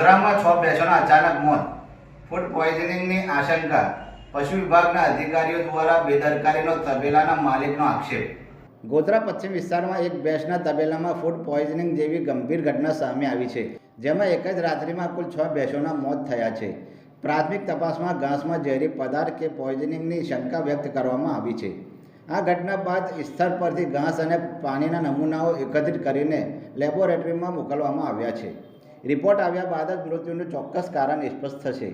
ગોધરામાં છ ભેંસોના અચાનક મોત ફૂડ પોઈઝનિંગની આશંકા, પશુ વિભાગના અધિકારીઓ દ્વારા બેદરકારીનો તબેલાના માલિકનો આક્ષેપ. ગોધરા પશ્ચિમ વિસ્તારમાં એક ભેંસના તબેલામાં ફૂડ પોઈઝનિંગ જેવી ગંભીર ઘટના સામે આવી છે, જેમાં એક જ રાત્રિમાં કુલ છ ભેંસોના મોત થયા છે. પ્રાથમિક તપાસમાં ઘાસમાં ઝેરી પદાર્થ કે પોઈઝનિંગની શંકા વ્યક્ત કરવામાં આવી છે. આ ઘટના બાદ સ્થળ પરથી ઘાસ અને પાણીના નમૂનાઓ એકત્રિત કરીને લેબોરેટરીમાં મોકલવામાં આવ્યા છે. રિપોર્ટ આવ્યા બાદ જ મૃત્યુનું ચોક્કસ કારણ સ્પષ્ટ થશે.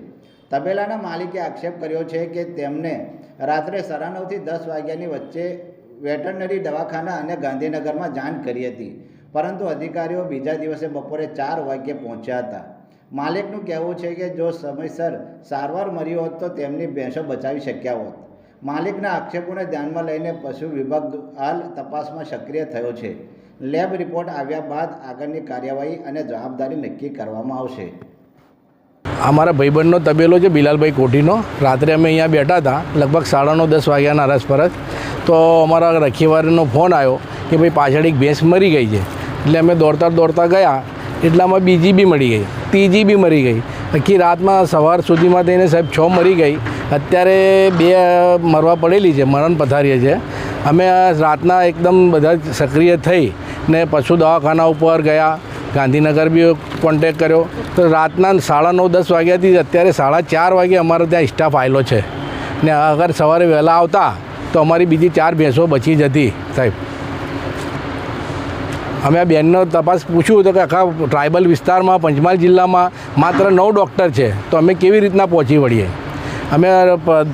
તબેલાના માલિકે આક્ષેપ કર્યો છે કે તેમને રાત્રે સાડા નવથી દસ વાગ્યાની વચ્ચે વેટરનરી દવાખાના અને ગાંધીનગરમાં જાણ કરી હતી, પરંતુ અધિકારીઓ બીજા દિવસે બપોરે ચાર વાગ્યે પહોંચ્યા હતા. માલિકનું કહેવું છે કે જો સમયસર સારવાર મળી હોત તો તેમની ભેંસો બચાવી શક્યા હોત. માલિકના આક્ષેપોને ધ્યાનમાં લઈને પશુ વિભાગ હાલ તપાસમાં સક્રિય થયો છે. લેબ રિપોર્ટ આવ્યા બાદ આગળની કાર્યવાહી અને જવાબદારી નક્કી કરવામાં આવશે. અમારા ભાઈબંધનો તબેલો છે, બિલાલભાઈ કોઠીનો રાત્રે અમે અહીંયા બેઠા હતા, લગભગ સાડા નવ, દસ વાગ્યાના રસપરસ તો અમારા રખીવારનો ફોન આવ્યો કે ભાઈ પાછળ એક ભેંસ મરી ગઈ છે. એટલે અમે દોડતા દોડતા ગયા એટલામાં બીજી બી મળી ગઈ, ત્રીજી બી મરી ગઈ. આખી રાતમાં સવાર સુધીમાં થઈને સાહેબ છ મરી ગઈ. અત્યારે બે મરવા પડેલી છે, મરણ પથારીએ છે. અમે રાતના એકદમ બધા સક્રિય થઈ ને પશુ દવાખાના ઉપર ગયા. ગાંધીનગર બી કોન્ટેક કર્યો. તો રાતના સાડા નવ, દસ વાગ્યાથી અત્યારે સાડા ચાર વાગે અમારો ત્યાં સ્ટાફ આવેલો છે. ને અગર સવારે વહેલા આવતા, તો અમારી બીજી ચાર ભેંસો બચી જતી સાહેબ. અમે આ બેનનો તપાસ પૂછ્યું તો કે આખા ટ્રાઇબલ વિસ્તારમાં, પંચમહાલ જિલ્લામાં માત્ર નવ ડૉક્ટર છે. તો અમે કેવી રીતના પહોંચી વળીએ? અમે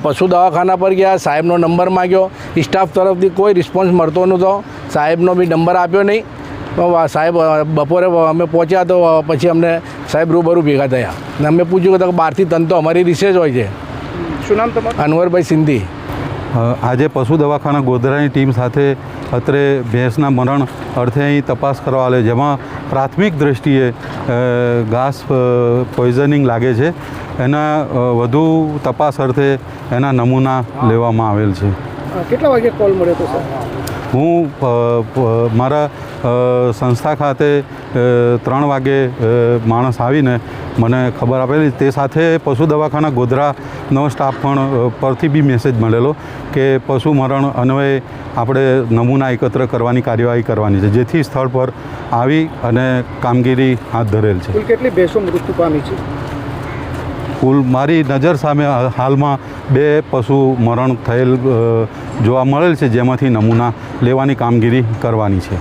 પશુ દવાખાના પર ગયા, સાહેબનો નંબર માગ્યો. સ્ટાફ તરફથી કોઈ રિસ્પોન્સ મળતો નહોતો. સાહેબનો બી નંબર આપ્યો નહીં. સાહેબ બપોરે અમે પહોંચ્યા તો પછી અમને સાહેબ રૂબરૂ ભેગા થયા. ને અમે પૂછ્યું કે બહારથી તન તો અમારી રિસેજ હોય છે. શું નામ તમારું? અનવરભાઈ સિંધી. આજે પશુ દવાખાના ગોધરાની ટીમ સાથે અત્રે ભેંસના મરણ અર્થે અહીં તપાસ કરવા આવે જેમાં પ્રાથમિક દ્રષ્ટિએ ઘાસ પોઈઝનિંગ લાગે છે. એના વધુ તપાસ અર્થે એના નમૂના લેવામાં આવેલ છે. કેટલા વાગે કોલ મળ્યો હતો સર હું મારા સંસ્થા ખાતે ત્રણ વાગે માણસ આવીને મને ખબર આપેલી. તે સાથે પશુ દવાખાના ગોધરાનો સ્ટાફ પણ પરથી બી મેસેજ મળેલો કે પશુ મરણ અન્વયે આપણે નમૂના એકત્ર કરવાની કાર્યવાહી કરવાની છે. જેથી સ્થળ પર આવી અને કામગીરી હાથ ધરેલ છે. કેટલી ભેંસો મૃત્યુ પામી છે? કુલ મારી નજર સામે હાલમાં બે પશુ મરણ થયેલ જોવા મળેલ છે, જેમાંથી નમૂના લેવાની કામગીરી કરવાની છે.